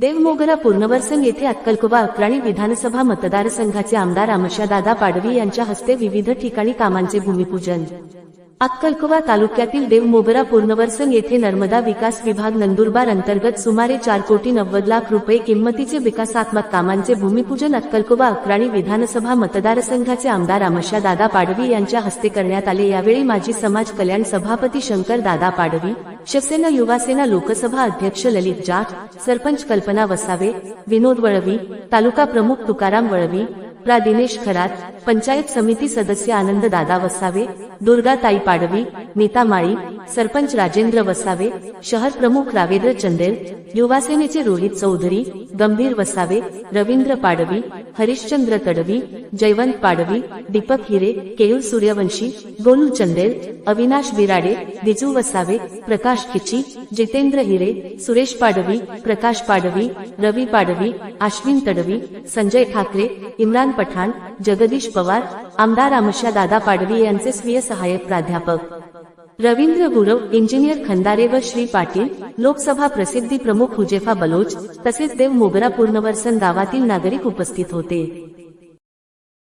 देवमोगरा पूर्णवर्सन येथे अक्कलकोबा अक्राणी विधानसभा मतदारसंघाचे आमदार अमशादादा पाडवी यांच्या हस्ते विविध ठिकाणी कामांचे भूमिपूजन. अक्कलकोवा तालुक्यातील देवमोगरा पूर्णवर्सन येथे नर्मदा विकास विभाग नंदुरबार अंतर्गत सुमारे चार कोटी नव्वद लाख रुपये किंमतीचे विकासात्मक कामांचे भूमिपूजन अक्कलकोबा अक्राणी विधानसभा मतदारसंघाचे आमदार अमशा दादा पाडवी यांच्या हस्ते करण्यात आले. यावेळी माजी समाज कल्याण सभापती शंकर दादा पाडवी शिवसेना युवासेना लोकसभा अध्यक्ष ललित जाट सरपंच कल्पना वसावे विनोद वळवी तालुका प्रमुख तुकाराम वळवी प्रा. दिनेश खरात पंचायत समिती सदस्य आनंद दादा वसावे दुर्गाताई पाडवी नीता माळी सरपंच राजेंद्र वसावे शहर प्रमुख रावेंद्र चंदेल युवासेनेचे रोहित चौधरी गंभीर वसावे रवींद्र पाडवी हरिश्चंद्र तडवी जयवंत पाडवी दीपक हिरे केयूर सूर्यवंशी गोलू चंदेल अविनाश बिराडे दिजू वसावे प्रकाश खिची जितेंद्र हिरे सुरेश पाडवी प्रकाश पाडवी रवी पाडवी आश्विन तडवी संजय ठाकरे इम्रान पठाण जगदीश पवार आमदार अमशा दादा पाडवी यांचे स्वीय सहाय्यक प्राध्यापक. रवींद्र गुरव इंजिनियर खंदारे व श्री पाटील लोकसभा प्रसिद्धी प्रमुख हुजेफा बलोच तसेच देव मोगरा पूर्णवर्सन गावातील नागरिक उपस्थित होते.